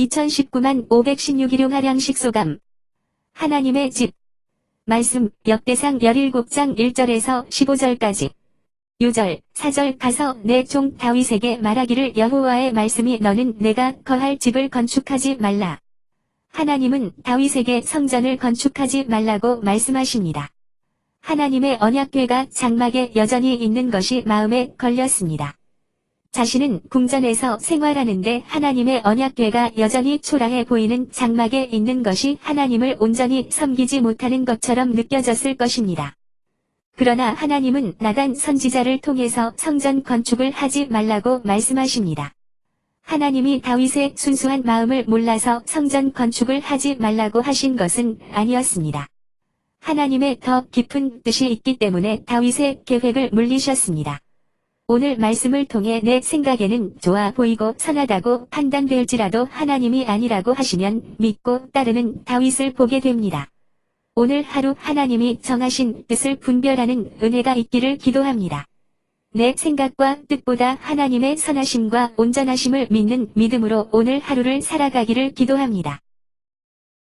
2019만 516일용 하량식 소감. 하나님의 집. 말씀, 역대상 17장 1절에서 15절까지. 요절, 사절 가서 내 종 다윗에게 말하기를 여호와의 말씀이 너는 내가 거할 집을 건축하지 말라. 하나님은 다윗에게 성전을 건축하지 말라고 말씀하십니다. 하나님의 언약궤가 장막에 여전히 있는 것이 마음에 걸렸습니다. 자신은 궁전에서 생활하는데 하나님의 언약궤가 여전히 초라해 보이는 장막에 있는 것이 하나님을 온전히 섬기지 못하는 것처럼 느껴졌을 것입니다. 그러나 하나님은 나단 선지자를 통해서 성전 건축을 하지 말라고 말씀하십니다. 하나님이 다윗의 순수한 마음을 몰라서 성전 건축을 하지 말라고 하신 것은 아니었습니다. 하나님의 더 깊은 뜻이 있기 때문에 다윗의 계획을 물리셨습니다. 오늘 말씀을 통해 내 생각에는 좋아 보이고 선하다고 판단될지라도 하나님이 아니라고 하시면 믿고 따르는 다윗을 보게 됩니다. 오늘 하루 하나님이 정하신 뜻을 분별하는 은혜가 있기를 기도합니다. 내 생각과 뜻보다 하나님의 선하심과 온전하심을 믿는 믿음으로 오늘 하루를 살아가기를 기도합니다.